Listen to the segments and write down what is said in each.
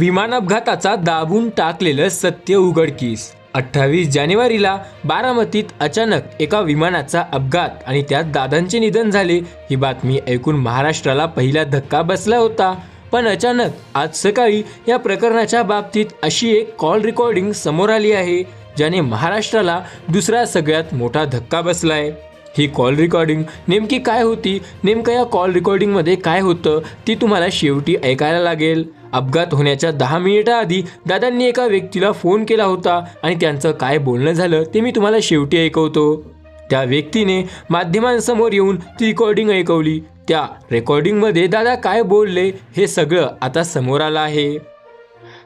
विमान अपघाताचा दाबून टाकलेलं सत्य उघडकीस. अठ्ठावीस जानेवारीला बारामतीत अचानक एका विमानाचा अपघात आणि त्यात दादांचे निधन झाले ही बातमी ऐकून महाराष्ट्राला पहिला धक्का बसला होता. पण अचानक आज सकाळी या प्रकरणाच्या बाबतीत अशी एक कॉल रेकॉर्डिंग समोर आली आहे ज्याने महाराष्ट्राला दुसरा सगळ्यात मोठा धक्का बसलाय. ही कॉल रेकॉर्डिंग नेमकी काय होती नेमकं या कॉल रेकॉर्डिंगमध्ये काय होतं ती तुम्हाला शेवटी ऐकायला लागेल. अपघात होण्याच्या दहा मिनिटाआधी दादांनी एका व्यक्तीला फोन केला होता आणि त्यांचं काय बोलणं झालं ते मी तुम्हाला शेवटी ऐकवतो. त्या व्यक्तीने माध्यमांसमोर येऊन ती रेकॉर्डिंग ऐकवली. त्या रेकॉर्डिंगमध्ये दादा काय बोलले हे सगळं आता समोर आलं आहे.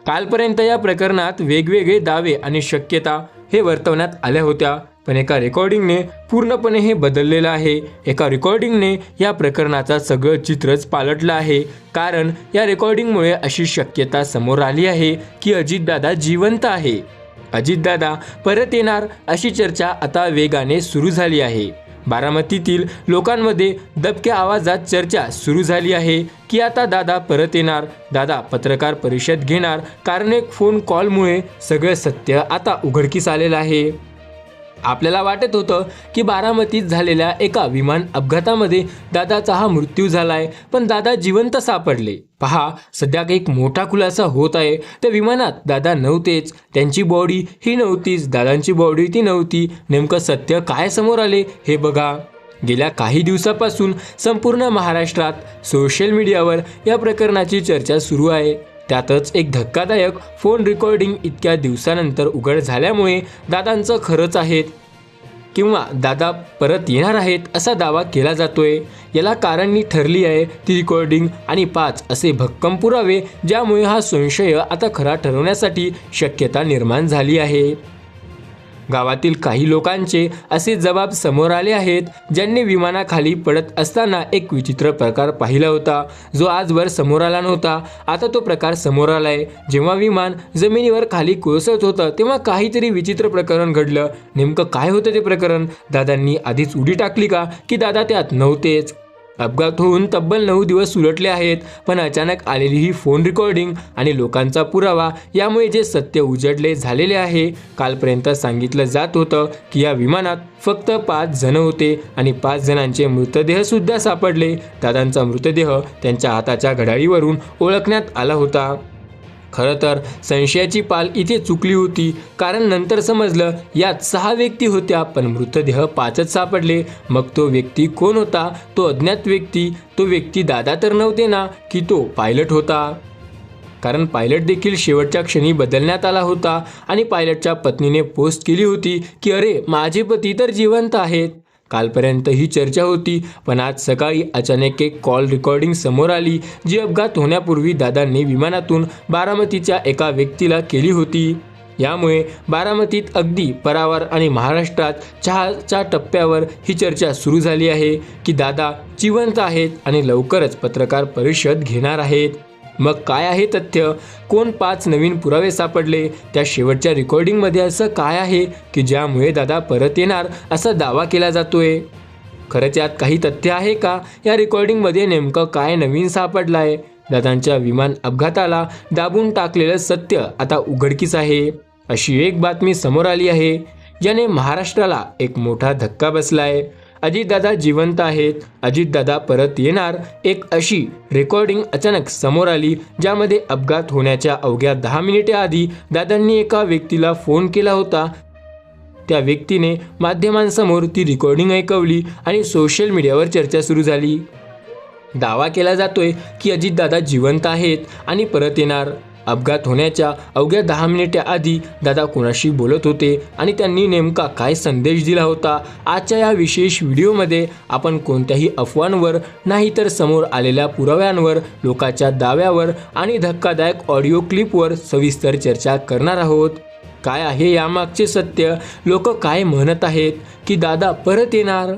कालपर्यंत या प्रकरणात वेगवेगळे दावे आणि शक्यता हे वर्तवण्यात आल्या होत्या. पण एका रेकॉर्डिंगने पूर्णपणे हे बदललेलं आहे. एका रेकॉर्डिंगने या प्रकरणाचा सगळं चित्रच पालटलं आहे. कारण या रेकॉर्डिंगमुळे अशी शक्यता समोर आली आहे की अजितदादा जिवंत आहे. अजितदादा परत येणार अशी चर्चा आता वेगाने सुरू झाली आहे. बारामतीतील लोकांमध्ये दबक्या आवाजात चर्चा सुरू झाली आहे की आता दादा परत येणार. दादा पत्रकार परिषद घेणार. कारण एक फोन कॉलमुळे सगळं सत्य आता उघडकीस आलेलं आहे. आपल्याला वाटत होतं की बारामतीत झालेल्या एका विमान अपघातामध्ये दादाचा हा मृत्यू झालाय पण दादा जिवंत सापडले. पहा सध्या एक मोठा खुलासा होत आहे. त्या विमानात दादा नव्हतेच. त्यांची बॉडी ही नव्हतीच. दादांची बॉडी ती नव्हती. नेमकं सत्य काय समोर आले हे बघा. गेल्या काही दिवसापासून संपूर्ण महाराष्ट्रात सोशल मीडियावर या प्रकरणाची चर्चा सुरू आहे. त्यातच एक धक्कादायक फोन रेकॉर्डिंग इतक्या दिवसानंतर उघड झाल्यामुळे दादांचं खरंच आहेत. किंवा दादा परत येणार आहेत असा दावा केला जातोय. याला कारणनी ठरली आहे ती रेकॉर्डिंग आणि पाच असे भक्कम पुरावे ज्यामुळे हा संशय आता खरा ठरवण्यासाठी शक्यता निर्माण झाली आहे. गावातील काही लोकांचे असे जबाब समोर आले आहेत ज्यांनी विमानाखाली पडत असताना एक विचित्र प्रकार पाहिला होता. जो आजवर समोर आला नव्हता. आता तो प्रकार समोर आलाय. जेव्हा विमान जमिनीवर खाली कोसळत होतं तेव्हा काहीतरी विचित्र प्रकरण घडलं. नेमकं काय होतं ते प्रकरण? दादांनी आधीच उडी टाकली का? की दादा त्यात नव्हतेच. अपघात होऊन तब्बल नऊ दिवस उलटले आहेत पण अचानक आलेली ही फोन रेकॉर्डिंग आणि लोकांचा पुरावा यामुळे जे सत्य उजडले झालेले आहे कालपर्यंत सांगितलं जात होतं की या विमानात फक्त पाच जण होते आणि पाच जणांचे मृतदेह सुद्धा सापडले. दादांचा मृतदेह त्यांच्या हाताच्या घड्याळीवरून ओळखण्यात आला होता. खरं तर संशयाची पाल इथे चुकली होती. कारण नंतर समजलं यात सहा व्यक्ती होत्या पण मृतदेह पाचच सापडले. मग तो व्यक्ती कोण होता? तो अज्ञात व्यक्ती. तो व्यक्ती दादा तर नव्हते ना की तो पायलट होता? कारण पायलट देखील शेवटच्या क्षणी बदलण्यात आला होता आणि पायलटच्या पत्नीने पोस्ट केली होती की अरे माझे पती तर जिवंत आहेत. कालपर्यंत ही चर्चा होती पण आज सकाळी अचानक एक कॉल रेकॉर्डिंग समोर आली जी अपघात होण्यापूर्वी दादांनी विमानातून बारामतीच्या एका व्यक्तीला केली होती. यामुळे बारामतीत अगदी परावर आणि महाराष्ट्रात चहाच्या टप्प्यावर ही चर्चा सुरू झाली आहे की दादा जिवंत आहेत आणि लवकरच पत्रकार परिषद घेणार आहेत. मग काय आहे तथ्य? कोण पाच नवीन पुरावे सापडले? त्या शेवटच्या रेकॉर्डिंगमध्ये असं काय आहे की ज्यामुळे दादा परत येणार? असा दावा केला जातोय. खरंच यात काही तथ्य आहे का? या रेकॉर्डिंगमध्ये नेमकं काय नवीन सापडलं आहे दादांच्या विमान अपघाताला दाबून टाकलेलं सत्य आता उघडकीस आहे. अशी एक बातमी समोर आली आहे. ज्याने महाराष्ट्राला एक मोठा धक्का बसला आहे अजितदादा जिवंत आहेत. अजितदादा परत येणार. एक अशी रेकॉर्डिंग अचानक समोर आली ज्यामध्ये अपघात होण्याच्या अवघ्या दहा मिनिटे आधी दादांनी एका व्यक्तीला फोन केला होता. त्या व्यक्तीने माध्यमांसमोर ती रेकॉर्डिंग ऐकवली आणि सोशल मीडियावर चर्चा सुरू झाली. दावा केला जातोय की अजितदादा जिवंत आहेत आणि परत येणार. अपघात होण्याच्या अवघ्या दहा मिनिटे आधी दादा कोणाशी बोलत होते आणि त्यांनी नेमका काय संदेश दिला होता आजच्या या विशेष व्हिडिओमध्ये आपण कोणत्याही अफवांवर नाही तर समोर आलेल्या पुराव्यांवर लोकांच्या दाव्यावर आणि धक्कादायक ऑडिओ क्लिपवर सविस्तर चर्चा करणार आहोत. काय आहे यामागचे सत्य? लोक काय म्हणत आहेत की दादा परत येणार?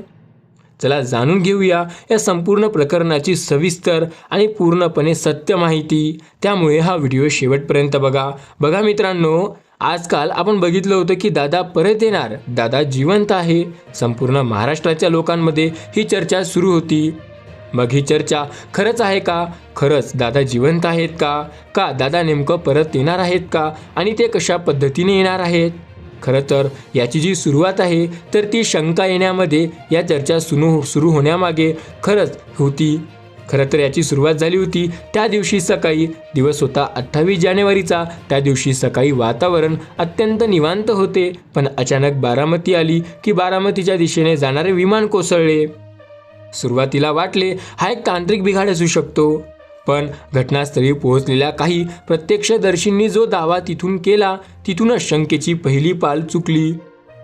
चला जाणून घेऊया या संपूर्ण प्रकरणाची सविस्तर आणि पूर्णपणे सत्य माहिती. त्यामुळे हा व्हिडिओ शेवटपर्यंत बघा. बघा मित्रांनो आजकाल आपण बघितलं होतं की दादा परत येणार. दादा जिवंत आहे. संपूर्ण महाराष्ट्राच्या लोकांमध्ये ही चर्चा सुरू होती. मग ही चर्चा खरंच आहे का? खरंच दादा जिवंत आहेत का? का दादा नेमकं परत येणार आहेत का? आणि ते कशा पद्धतीने येणार आहेत? खरं तर याची जी सुरुवात आहे तर ती शंका येण्यामध्ये या चर्चा सुरू हो-, सुरू होण्यामागे खरंच होती. खरं तर याची सुरुवात झाली होती त्या दिवशी सकाळी. दिवस होता अठ्ठावीस जानेवारीचा. त्या दिवशी सकाळी वातावरण अत्यंत निवांत होते पण अचानक बारामती आली की बारामतीच्या दिशेने जाणारे विमान कोसळले. सुरुवातीला वाटले हा एक तांत्रिक बिघाड असू शकतो. पण घटनास्थळी पोहोचलेल्या काही प्रत्यक्षदर्शींनी जो दावा तिथून केला तिथूनच शंकेची पहिली पाल चुकली.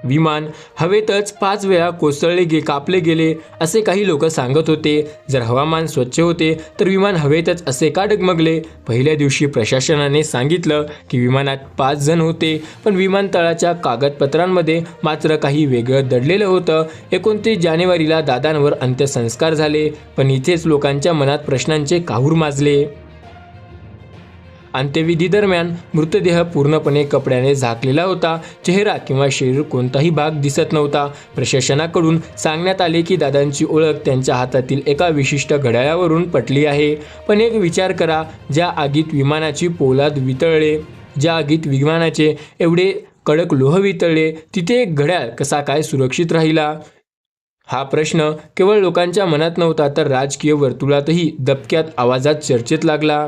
विमान हवेतच पाच वेळा कोसळले गे कापले गेले असे काही लोक सांगत होते. जर हवामान स्वच्छ होते तर विमान हवेतच असे का डगमगले? पहिल्या दिवशी प्रशासनाने सांगितलं की विमानात पाच जण होते पण विमानतळाच्या कागदपत्रांमध्ये मात्र काही वेगळं दडलेलं होतं. एकोणतीस जानेवारीला दादांवर अंत्यसंस्कार झाले पण इथेच लोकांच्या मनात प्रश्नांचे काहूर माजले. अंत्यविधी दरम्यान मृतदेह पूर्णपणे कपड्याने झाकलेला होता. चेहरा किंवा शरीर कोणताही भाग दिसत नव्हता. प्रशासनाकडून सांगण्यात आले की दादांची ओळख त्यांच्या हातातील एका विशिष्ट घड्याळावरून पटली आहे. पण एक विचार करा ज्या आगीत विमानाची पोलाद वितळले ज्या आगीत विमानाचे एवढे कडक लोह वितळले तिथे एक घड्याळ कसा काय सुरक्षित राहिला? हा प्रश्न केवळ लोकांच्या मनात नव्हता तर राजकीय वर्तुळातही दबक्यात आवाजात चर्चेत लागला.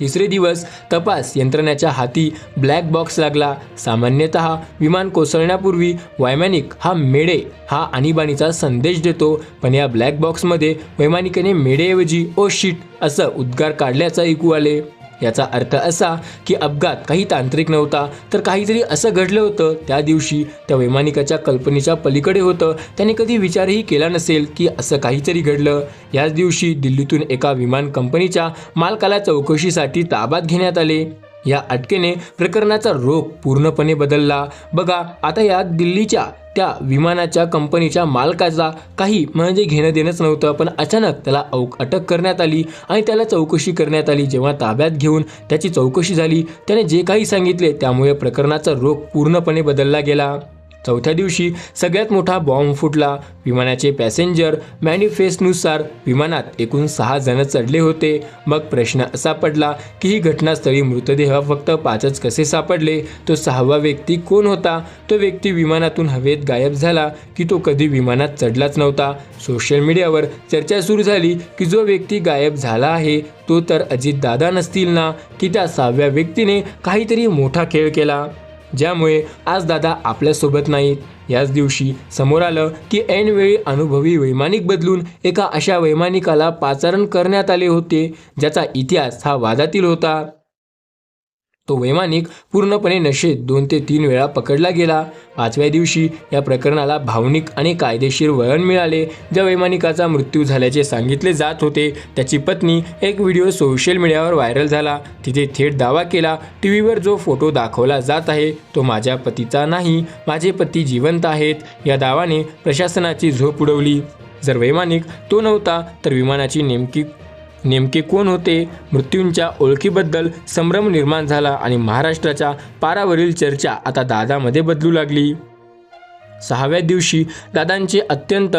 तिसरे दिवस तपास यंत्रणेच्या हाती ब्लॅक बॉक्स लागला. सामान्यतः विमान कोसळण्यापूर्वी वैमानिक हा मेडे हा आणीबाणीचा संदेश देतो. पण या ब्लॅक बॉक्समध्ये वैमानिकाने मेडेऐवजी ओ शिट असं उद्गार काढल्याचं ऐकू आले. याचा अर्थ असा की अपघात काही तांत्रिक नव्हता तर काहीतरी असं घडलं होतं. त्या दिवशी त्या वैमानिकाच्या कल्पनेच्या पलीकडे होतं. त्याने कधी विचारही केला नसेल की असं काहीतरी घडलं. याच दिवशी दिल्लीतून एका विमान कंपनीच्या मालकाला चौकशीसाठी ताब्यात घेण्यात आले. या अटकेने प्रकरणाचा रोख पूर्णपणे बदलला. बघा आता या दिल्लीच्या त्या विमानाच्या कंपनीच्या मालकाचा काही म्हणजे घेणं देणंच नव्हतं पण अचानक त्याला औ अटक करण्यात आली आणि त्याला चौकशी करण्यात आली. जेव्हा ताब्यात घेऊन त्याची चौकशी झाली त्याने जे काही सांगितले त्यामुळे प्रकरणाचा रोख पूर्णपणे बदलला गेला. चौथ्या दिवशी सगळ्यात मोठा बॉम्ब फुटला. विमानाचे पॅसेंजर मॅनिफेस्टनुसार विमानात एकूण सहा जण चढले होते. मग प्रश्न असा पडला की ही घटनास्थळी मृतदेह फक्त पाचच कसे सापडले? तो सहावा व्यक्ती कोण होता? तो व्यक्ती विमानातून हवेत गायब झाला की तो कधी विमानात चढलाच नव्हता? सोशल मीडियावर चर्चा सुरू झाली की जो व्यक्ती गायब झाला आहे तो तर अजित दादा नसतील ना? की त्या सहाव्या व्यक्तीने काहीतरी मोठा खेळ केला? ज्यामुळे आज दादा आपल्यासोबत नाहीत. याच दिवशी समोर आलं की ऐनवेळी अनुभवी वैमानिक बदलून एका अशा वैमानिकाला पाचारण करण्यात आले होते ज्याचा इतिहास हा वादातील होता. तो वैमानिक पूर्णपणे नशेत दोन ते तीन वेळा पकडला गेला. पाचव्या दिवशी या प्रकरणाला भावनिक आणि कायदेशीर वळण मिळाले. ज्या वैमानिकाचा मृत्यू झाल्याचे सांगितले जात होते त्याची पत्नी एक व्हिडिओ सोशल मीडियावर व्हायरल झाला. तिथे थेट दावा केला टी व्हीवर जो फोटो दाखवला जात आहे तो माझ्या पतीचा नाही. माझे पती जिवंत आहेत. या दावाने प्रशासनाची झोप उडवली. जर वैमानिक तो नव्हता तर विमानाची नेमकी नेमके कोण होते? मृत्यूंच्या ओळखीबद्दल संभ्रम निर्माण झाला आणि महाराष्ट्राच्या पारावरील चर्चा आता दादामध्ये बदलू लागली. सहाव्या दिवशी दादांचे अत्यंत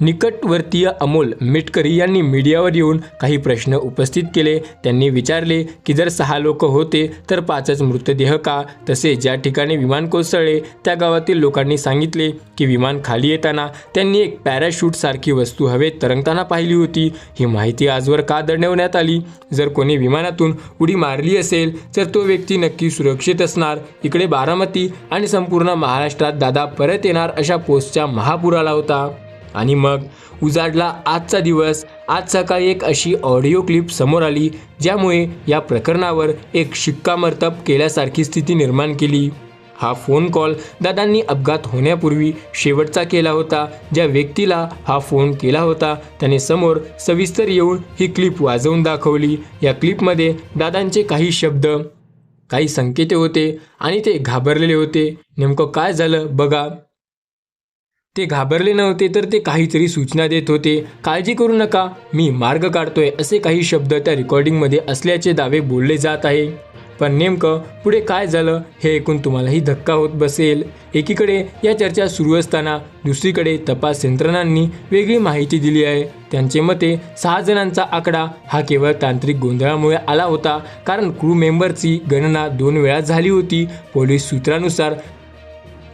निकटवर्तीय अमोल मिटकरी यांनी मीडियावर येऊन काही प्रश्न उपस्थित केले. त्यांनी विचारले की जर सहा लोक होते तर पाचच मृतदेह का तसे ज्या ठिकाणी विमान कोसळले त्या गावातील लोकांनी सांगितले की विमान खाली येताना त्यांनी एक पॅराशूट सारखी वस्तू हवेत तरंगताना पाहिली होती. ही माहिती आजवर का दडवण्यात आली? जर कोणी विमानातून उडी मारली असेल तर तो व्यक्ती नक्की सुरक्षित असणार. इकडे बारामती आणि संपूर्ण महाराष्ट्रात दादा परत येणार अशा पोस्टच्या महापुराला होता. आणि मग उजाडला आजचा दिवस. आज सकाळी एक अशी ऑडिओ क्लिप समोर आली ज्यामुळे या प्रकरणावर एक शिक्कामर्तब केल्यासारखी स्थिती निर्माण केली. हा फोन कॉल दादांनी अपघात होण्यापूर्वी शेवटचा केला होता. ज्या व्यक्तीला हा फोन केला होता त्याने समोर सविस्तर येऊन ही क्लिप वाजवून दाखवली. या क्लिपमध्ये दादांचे काही शब्द काही संकेते होते आणि ते घाबरलेले होते. नेमकं काय झालं बघा. ते घाबरले नव्हते तर ते काहीतरी सूचना देत होते. काळजी करू नका मी मार्ग काढतोय असे काही शब्द त्या रेकॉर्डिंगमध्ये असल्याचे दावे बोलले जात आहे. पण नेमकं पुढे काय झालं हे ऐकून तुम्हालाही धक्का होत बसेल. एकीकडे या चर्चा सुरू असताना दुसरीकडे तपास यंत्रणांनी वेगळी माहिती दिली आहे. त्यांचे मते सहा जणांचा आकडा हा केवळ तांत्रिक गोंधळामुळे आला होता. कारण क्रू मेंबरची गणना दोन वेळा झाली होती. पोलीस सूत्रानुसार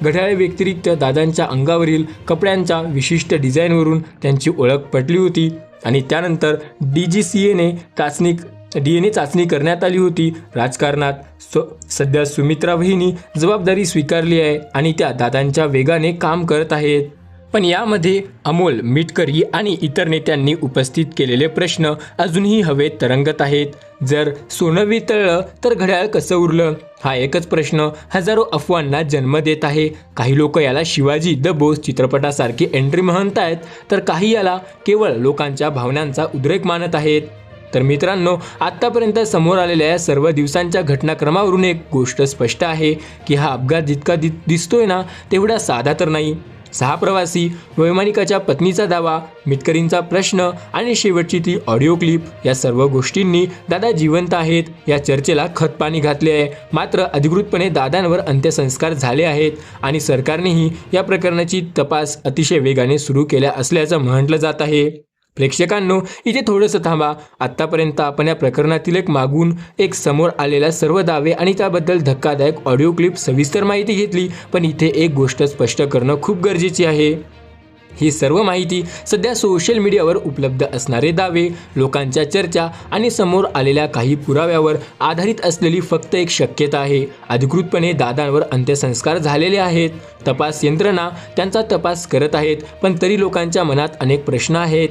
घड्याळे व्यतिरिक्त दादांच्या अंगावरील कपड्यांच्या विशिष्ट डिझाईनवरून त्यांची ओळख पटली होती आणि त्यानंतर डी जी सी एने चाचणी डी एन ए चाचणी करण्यात आली होती. राजकारणात स सध्या सुमित्रा वहिनी जबाबदारी स्वीकारली आहे आणि त्या दादांच्या वेगाने काम करत आहेत. पण यामध्ये अमोल मिटकरी आणि इतर नेत्यांनी उपस्थित केलेले प्रश्न अजूनही हवेत तरंगत आहेत. जर सोनं वितळलं तर घड्याळ कसं उरलं? हा एकच प्रश्न हजारो अफवांना जन्म देत आहे. काही लोक याला शिवाजी द बोस चित्रपटासारखी एंट्री म्हणतायत तर काही याला केवळ लोकांच्या भावनांचा उद्रेक मानत आहेत. तर मित्रांनो आत्तापर्यंत समोर आलेल्या या सर्व दिवसांच्या घटनाक्रमावरून एक गोष्ट स्पष्ट आहे की हा अपघात जितका दि दिसतोय ना तेवढा साधा तर नाही. सहा प्रवासी वैमानिकाच्या पत्नीचा दावा मिटकरींचा प्रश्न आणि शेवटची ती ऑडिओ क्लिप या सर्व गोष्टींनी दादा जिवंत आहेत या चर्चेला खतपाणी घातले आहे. मात्र अधिकृतपणे दादांवर अंत्यसंस्कार झाले आहेत आणि सरकारनेही या प्रकरणाची तपास अतिशय वेगाने सुरू केल्या असल्याचं म्हटलं जात आहे. प्रेक्षकांनो इथे थोडंसं थांबा. आत्तापर्यंत आपण या प्रकरणातील एक मागून एक समोर आलेला सर्व दावे आणि त्याबद्दल धक्कादायक ऑडिओ क्लिप सविस्तर माहिती घेतली. पण इथे एक गोष्ट स्पष्ट करणं खूप गरजेची आहे. ही सर्व माहिती सध्या सोशल मीडियावर उपलब्ध असणारे दावे लोकांच्या चर्चा आणि समोर आलेल्या काही पुराव्यावर आधारित असलेली फक्त एक शक्यता आहे. अधिकृतपणे दादांवर अंत्यसंस्कार झालेले आहेत. तपास यंत्रणा त्यांचा तपास करत आहेत पण तरी लोकांच्या मनात अनेक प्रश्न आहेत.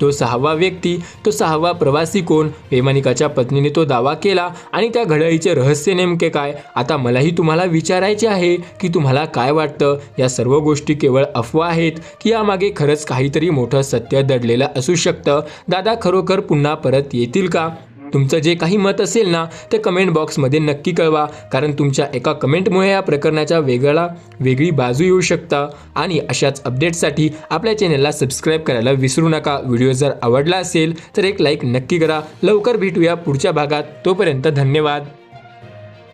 तो सहावा व्यक्ती तो सहावा प्रवासी कोण? वैमानिकाच्या पत्नीने तो दावा केला. आणि त्या घड्याळीचे रहस्य नेमके काय? आता मलाही तुम्हाला विचारायचे आहे की तुम्हाला काय वाटतं? या सर्व गोष्टी केवळ अफवा आहेत की यामागे खरंच काहीतरी मोठं सत्य दडलेलं असू शकतं? दादा खरोखर पुन्हा परत येतील का? तुमचं जे काही मत असेल ना ते कमेंट बॉक्समध्ये नक्की कळवा. कारण तुमच्या एका कमेंटमुळे या प्रकरणाच्या वेगळा वेगळी बाजू येऊ शकता. आणि अशाच अपडेट्ससाठी आपल्या चॅनलला सबस्क्राईब करायला विसरू नका. व्हिडिओ जर आवडला असेल तर एक लाईक नक्की करा. लवकर भेटूया पुढच्या भागात. तोपर्यंत धन्यवाद.